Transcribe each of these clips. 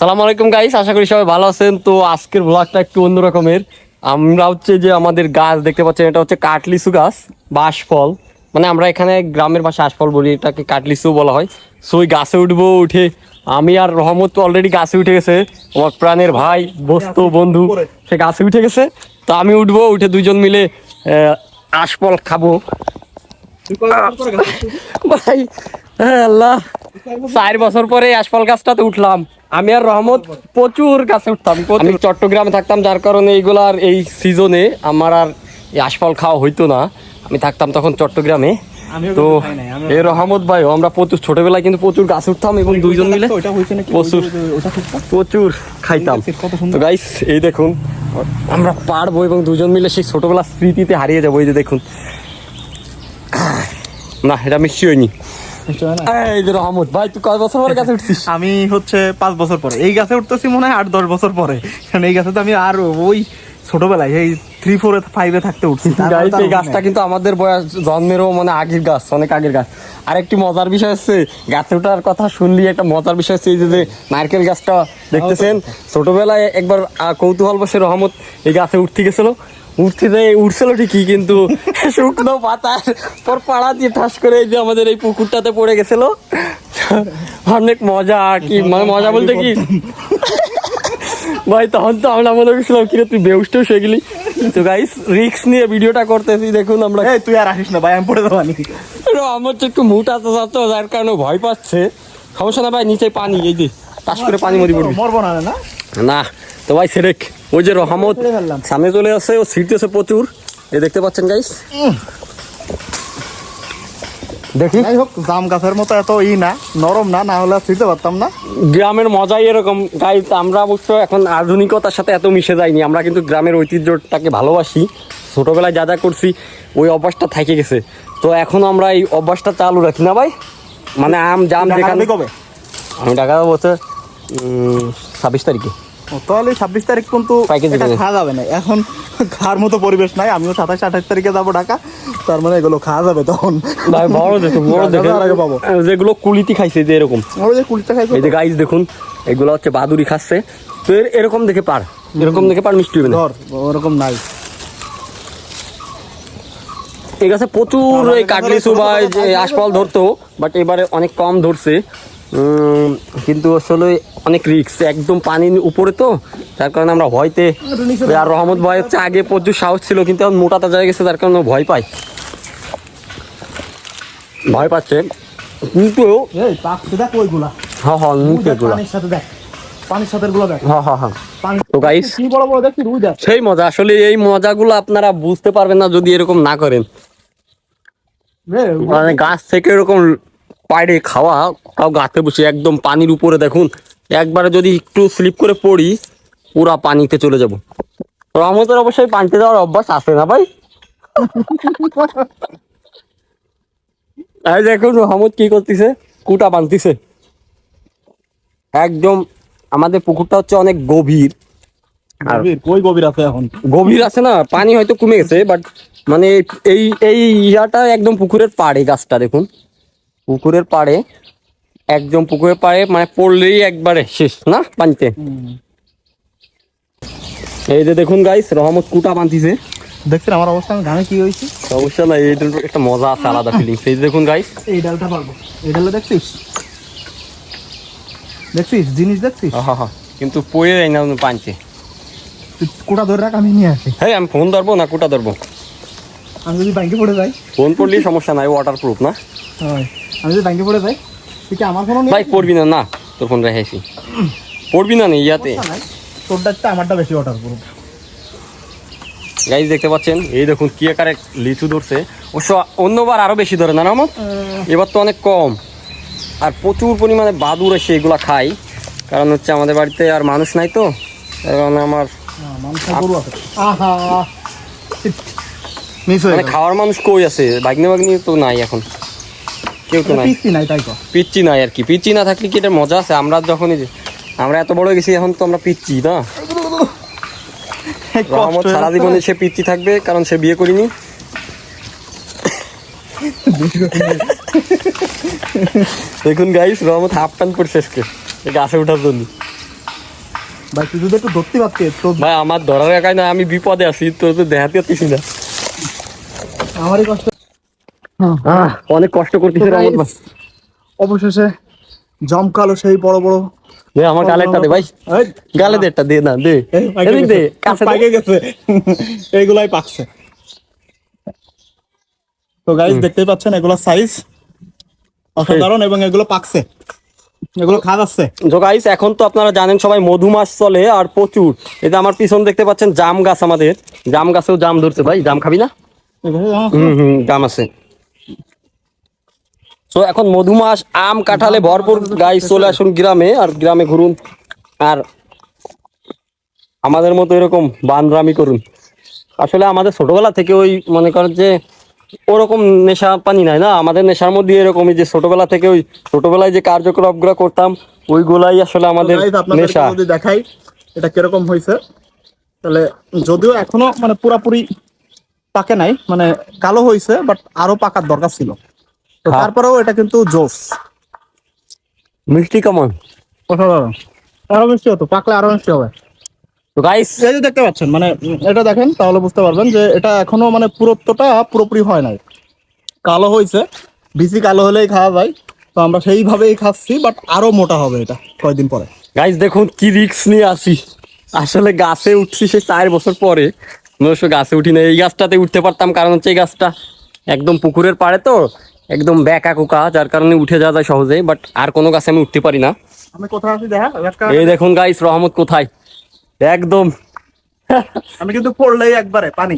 সালাম আলাইকুম গাইস আশা করি সবাই ভালো আছেন। তো আজকের ব্লগটা একটু অন্য রকমের আমরা হচ্ছে যে আমাদের গাছ দেখতে পাচ্ছেন, এটা হচ্ছে কাটলিসু গাছ, বা আশফল। মানে আমরা এখানে গ্রামের ভাষা আশফল বলি, এটাকে কাটলিসু বলা হয়। সো ওই গাছে উঠবো, উঠে আমি আর রহমত তো অলরেডি গাছে উঠে গেছে। আমার প্রাণের ভাই, বস্তু, বন্ধু, সে গাছে উঠে গেছে। তো আমি উঠবো, উঠে দুজন মিলে আশফল খাব। ভাই হ্যাঁ আল্লাহ। চার বছর পরে আশফল গাছটাতে উঠলাম। আমি আর রহমত প্রচুর গাছে উঠতাম আমি চট্টগ্রামে থাকতাম যার কারণে এইগুলার এই সিজনে আমার আর এই আশফল খাওয়া হইতো না। আমি থাকতাম তখন চট্টগ্রামে। তো এই রহমত ভাই আমরা প্রচুর ছোটবেলায় কিন্তু প্রচুর গাছে উঠতাম এবং দুইজন মিলে ওটা হয়েছে নাকি? প্রচুর প্রচুর খাইতাম। তো গাইস এই দেখুন আমরা পারব এবং দুজন মিলে সেই ছোটবেলার স্মৃতিতে হারিয়ে যাব এই যে দেখুন। না এটা মিষ্টি হয়নি নিশ্চয় না? এই যে রহমত ভাই তুই কয় বছর পরে গাছে উঠছিস? আমি হচ্ছে পাঁচ বছর পরে। এই গাছে উঠতেছি মনে হয় আট দশ বছর পরে। কারণ এই গাছে তো আমি আর ওই ছোটবেলায় এই থ্রি ফোর ফাইভে থাকতে উঠছি। এই গাছটা কিন্তু আমাদের বয়স জন্মেরও মানে আগের গাছ অনেক আগের গাছ। আর একটি মজার বিষয় হচ্ছে গাছে ওঠার কথা শুনলি একটা মজার বিষয় হচ্ছে এই যে যে নারকেল গাছটা দেখতেছেন। ছোটবেলায় একবার কৌতূহল বসে রহমত এই গাছে উঠতে গেছিল। উঠতে যেয়ে উঠছিল ঠিকই কিন্তু শুকনো পাতার পর পাড়া দিয়ে ঠাস করে এই যে আমাদের এই পুকুরটাতে পড়ে গেছিল। অনেক মজা কি মানে মজা বলতে কি? ভাই তখন তো আমরা মনে করছিলাম কিরে তুই বেউস টেউস হয়ে গেলি? তো গাইস রিক্স নিয়ে ভিডিওটা করতেছি দেখুন আমরা তুই আর আসিস না ভাই আমি পড়ে দেবো আনি আরে আমার তো একটু মুট আছে তো যার কারণে ভয় পাচ্ছে। সমস্যা না ভাই নিচে পানি এই যে টাস করে পানি মরি পড়বি। মরবো না না? না তো ভাই সেরেক ওই যে রহমত সামনে চলে আসে ও ছিটতেছে প্রচুর। এ দেখতে পাচ্ছেন গাইস দেখি। যাই হোক জাম গাছের মতো এত ই না নরম না না হলে ছিঁড়তে পারতাম না। গ্রামের মজাই এরকম। গাইস আমরা অবশ্য এখন আধুনিকতার সাথে এত মিশে যাইনি। আমরা কিন্তু গ্রামের ঐতিহ্যটাকে ভালোবাসি। ছোটবেলায় যা যা করছি ওই অভ্যাসটা থেকে গেছে। তো এখন আমরা এই অভ্যাসটা চালু রাখি না ভাই? মানে আম জাম যেখানে কবে? আমি দেবো হচ্ছে ছাব্বিশ তারিখে। তাহলে ছাব্বিশ তারিখ কিন্তু। খাওয়া যাবে না। এখন খাওয়ার মতো পরিবেশ নাই। আমিও সাতাশ আঠাশ তারিখে যাব ঢাকা। তার মানে এগুলো খাওয়া যাবে তখন। বড় দেখুন বড় দেখুন। দেওয়ার আগে পাবো। যেগুলো কুলিতি খাইছে যে এরকম। যে খাইছো এই যে গাইজ দেখুন এগুলো হচ্ছে বাদুরি খাচ্ছে। তো এরকম দেখে পার। এরকম দেখে পার মিষ্টি হবে না। ধর ওরকম নাই। এই গাছে প্রচুর এই কাটলিচু বা যে আশফল ধরতো বাট এবারে অনেক কম ধরছে। কিন্তু আসলে অনেক রিক্স একদম পানির উপরে তো তার কারণে আমরা ভয়তে আর রহমত ভয় হচ্ছে আগে প্রচুর সাহস ছিল কিন্তু এখন মোটাতে যায় গেছে তার কারণে ভয় পায়। ভয় পাচ্ছে। কিন্তু হ্যাঁ হ্যাঁ মুখে হ্যাঁ হ্যাঁ হ্যাঁ। দেখ সেই মজা আসলে এই মজাগুলো আপনারা বুঝতে পারবেন না যদি এরকম না করেন। মানে গাছ থেকে এরকম পাড়ে খাওয়া তাও গাছে বসে একদম পানির উপরে দেখুন একবারে যদি একটু স্লিপ করে পড়ি পুরা পানিতে চলে যাব। রহমতের অবশ্যই পানিতে যাওয়ার অভ্যাস আছে না ভাই? এই দেখুন রহমত কি করতেছে কুটা বানতেছে। একদম আমাদের পুকুরটা হচ্ছে অনেক গভীর, কই গভীর আছে এখন? গভীর আছে না পানি হয়তো কমে গেছে বাট মানে এই এই ইয়াটা একদম পুকুরের পাড়ে গাছটা দেখুন। পুকুরের পাড়ে একদম পুকুরের পাড়ে মানে পড়লেই একবারে শেষ না? পানিতে। এই যে দেখুন গাইস রহমত কুটা বাঁধিছে। দেখছেন আমার অবস্থা গানে কি হয়েছে? সমস্যা নাই এইটার একটা মজা আছে আলাদা ফিলিংস এই দেখুন গাইস এই ডালটা পারব। এই ডালটা দেখছিস? দেখছিস? জিনিস দেখছিস? হা হা কিন্তু পড়ে যাই না পানিতে। তুই কোটা ধরে রাখ আমি নিয়ে আসি। হ্যাঁ আমি ফোন ধরবো না কুটা ধরবো? আমি যদি ব্যাংকে পড়ে যাই। ফোন পড়লেই সমস্যা নাই ওয়াটার প্রুফ না? হয় আমি যদি ব্যাংকে পড়ে যাই তুই কি আমার ফোনও ভাই পড়বি না না তোর ফোন রেখেছি। পড়বি না ইয়াতে? তোরটা আমারটা বেশি অর্ডার করব গাইজ দেখতে পাচ্ছেন? এই দেখুন কি আকারে লিচু ধরছে। অবশ্য অন্যবার আরও বেশি ধরে না রহমত এবার তো অনেক কম। আর প্রচুর পরিমাণে বাদুর এসে এগুলা খাই। কারণ হচ্ছে আমাদের বাড়িতে আর মানুষ নাই তো। কারণে আমার মানে খাওয়ার মানুষ কই আছে? বাগনি বাগনি তো নাই এখন। কেউ তো নাই। পিস্তি নাই তাই তো। পিচ্ছি নাই আর কি। পিচ্ছি না থাকলে কি এটা মজা আছে? আমরা যখনই আমরা এত বড় গেছি এখন তো আমরা পিচ্ছি না? রহমত সারা জীবনে সে পিচ্ছি থাকবে কারণ সে বিয়ে করিনি। দেখুন গাইস রহমত হাফ প্যান্ট পরে শেষকে গাছে ওঠার জন্য। ভাই তুই যদি একটু ধরতে পারতি তো ভাই আমার ধরার একাই না আমি বিপদে আছি তো তো দেখাতে পারতেছি না। আমারই কষ্ট। অনেক কষ্ট করতেছে অবশেষে জমকালো সেই বড় বড় দে আমার গালে একটা দে ভাই। গালে দে একটা দে। না দে এদিক দে কাছে দে। পাইকে গেছে। এইগুলাই পাকছে। তো গাইস দেখতেই পাচ্ছেন এগুলো সাইজ অসাধারণ এবং এগুলো পাকছে। এগুলো খাওয়া যাচ্ছে তো গাইস এখন তো আপনারা জানেন সবাই মধু মাছ চলে আর প্রচুর। এটা আমার পিছন দেখতে পাচ্ছেন জাম গাছ আমাদের। জাম গাছেও জাম ধরছে ভাই জাম খাবি না? হুম হুম জাম আছে। তো এখন মধুমাস আম কাঁঠালে ভরপুর গাই চলে আসুন গ্রামে আর গ্রামে ঘুরুন। আর আমাদের মতো এরকম বানরামি করুন। আসলে আমাদের ছোটবেলা থেকে ওই মনে করেন যে ওরকম নেশা পানি নাই না? আমাদের নেশার মধ্যে এরকমই যে ছোটবেলা থেকে ওই ছোটবেলায় যে কার্যকলাপগুলো করতাম ওইগুলাই আসলে আমাদের নেশা। দেখাই এটা কীরকম হয়েছে? তাহলে যদিও এখনও মানে পুরাপুরি পাকে নাই মানে কালো হয়েছে বাট আরও পাকার দরকার ছিল। তো হ্যাঁ। তারপরেও এটা কিন্তু জোস। মিষ্টি কেমন? অসাধারণ। আরও মিষ্টি হতো পাকলে আরও মিষ্টি হবে। তো গাইস এই যে দেখতে পাচ্ছেন মানে এটা দেখেন তাহলে বুঝতে পারবেন যে এটা এখনও মানে পুরোত্বটা পুরোপুরি হয় নাই। কালো হয়েছে বেশি কালো হলেই খাওয়া যায়। তো আমরা সেইভাবেই খাচ্ছি বাট আরও মোটা হবে এটা কয়েকদিন পরে। গাইস দেখুন কি রিক্স নিয়ে আসি। আসলে গাছে উঠছি সে চার বছর পরে। অবশ্য গাছে উঠি না এই গাছটাতে উঠতে পারতাম কারণ হচ্ছে এই গাছটা একদম পুকুরের পাড়ে তো। একদম ব্যাকা কুকা যার কারণে উঠে যাওয়া যায় সহজে বাট আর কোনো গাছে আমি উঠতে পারি না। আমি কোথায় আছি দেখা? এই দেখুন গাইস রহমত কোথায়? একদম। আমি কিন্তু পড়লেই একবারে পানি।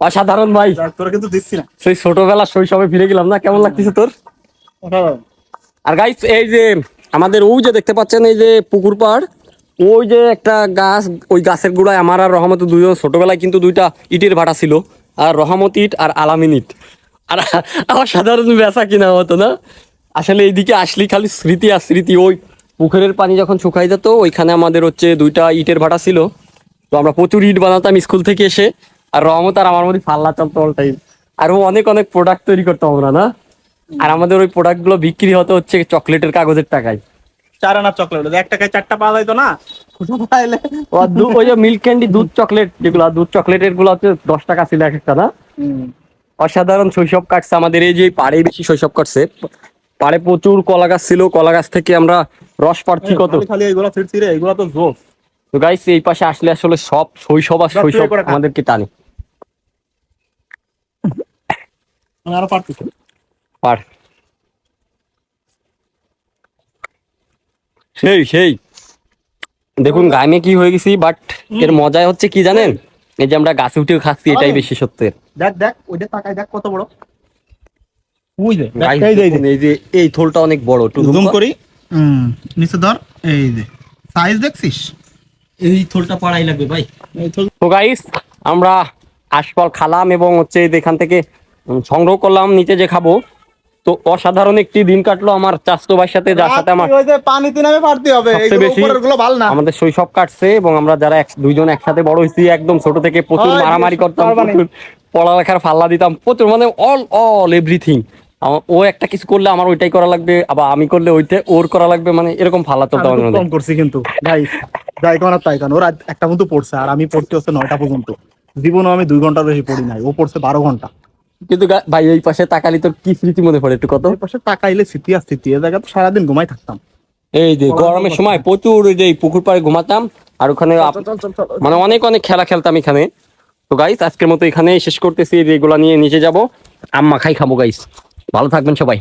অসাধারণ ভাই। তোরা কিন্তু দিচ্ছি না। সেই ছোটবেলা শৈশবে ফিরে গেলাম না কেমন লাগতেছে তোর? আর গাইস এই যে আমাদের ওই যে দেখতে পাচ্ছেন এই যে পুকুর পাড় ওই যে একটা গাছ ওই গাছের গোড়ায় আমার আর রহমত দুইজন ছোটবেলায় কিন্তু দুইটা ইটের ভাটা ছিল আর রহমত ইট আর আলামিন ইট। আর আমার সাধারণ বেচা কিনা হতো না। আসলে এইদিকে আসলি খালি স্মৃতি আর স্মৃতি। ওই পুকুরের পানি যখন শুকাই যেত ওইখানে আমাদের হচ্ছে দুইটা ইটের ভাটা ছিল। তো আমরা প্রচুর ইট বানাতাম স্কুল থেকে এসে। আর রহমত আর আমার মধ্যে ফাল্লা চলতো অল টাইম আরও অনেক অনেক প্রোডাক্ট তৈরি করতাম আমরা না? আর আমাদের ওই প্রোডাক্টগুলো বিক্রি হতো হচ্ছে চকলেটের কাগজের টাকায়। চার আনার চকলেট। এক টাকায় চারটা পাওয়া যাইতো না? ও আর ওই যে মিল্ক ক্যান্ডি দুধ চকলেট যেগুলো দুধ চকলেটেরগুলো হচ্ছে দশ টাকা ছিল এক একটা না? অসাধারণ শৈশব কাটছে আমাদের এই যে পাড়ে বেশি শৈশব কাটছে। পাড়ে প্রচুর কলা গাছ ছিল কলা গাছ থেকে আমরা রস পাচ্ছি কত। খালি তো জোস। তো গাইস এই পাশে আসলে আসলে সব শৈশব আর শৈশব। আমাদেরকে টানে। আরও পারতেছি পার। সেই সেই। দেখুন গায়ে কি হয়ে গেছি বাট এর মজায় হচ্ছে কি জানেন? এই যে আমরা গাছে উঠে খাচ্ছি এটাই বেশি সত্যের। দেখ দেখ ওইটা তাকায় দেখ কত বড়। ওই যে Guys, এই যে, থোলটা অনেক বড় একটু জুম করি। হুম নিচে ধর এই যে। সাইজ দেখছিস? এই থোলটা পাড়াই লাগবে ভাই। তো তো গাইস আমরা আশপাল খালাম এবং হচ্ছে যে এখান থেকে সংগ্রহ করলাম নিচে যে খাব। তো অসাধারণ একটি দিন কাটলো আমার চাস্তো ভাইয়ের সাথে যার সাথে আমার পানিতে নামে পারতে হবে ভালো না। আমাদের শৈশব কাটছে এবং আমরা যারা দুইজন একসাথে বড় হয়েছি একদম ছোট থেকে প্রচুর মারামারি করতাম পড়ালেখার ফাল্লা দিতাম প্রচুর মানে অল অল এভরিথিং ও একটা কিছু করলে আমার ওইটাই করা লাগবে আবার আমি করলে ওইটা ওর করা লাগবে মানে এরকম ফাল্লা মধ্যে। কম করছি কিন্তু ভাই যাই কোন আর তাই কেন ওরা একটা মতো পড়ছে আর আমি পড়তে হচ্ছে নয়টা পর্যন্ত। জীবনে আমি দুই ঘণ্টার বেশি পড়ি নাই ও পড়ছে বারো ঘণ্টা। কিন্তু ভাই এই পাশে তাকালি তোর কি স্মৃতি মনে পড়ে একটু কত? ওই পাশে তাকাইলে স্মৃতি আর স্মৃতি এ জায়গা তো সারাদিন ঘুমাই থাকতাম। এই যে গরমের সময় প্রচুর ওই যে পুকুর পাড়ে ঘুমাতাম আর ওখানে। মানে অনেক অনেক খেলা খেলতাম এখানে। তো গাইস আজকের মতো এখানে শেষ করতেছি। এগুলা নিয়ে নিচে যাব। আম্মা খাই খাব গাইস ভালো থাকবেন সবাই।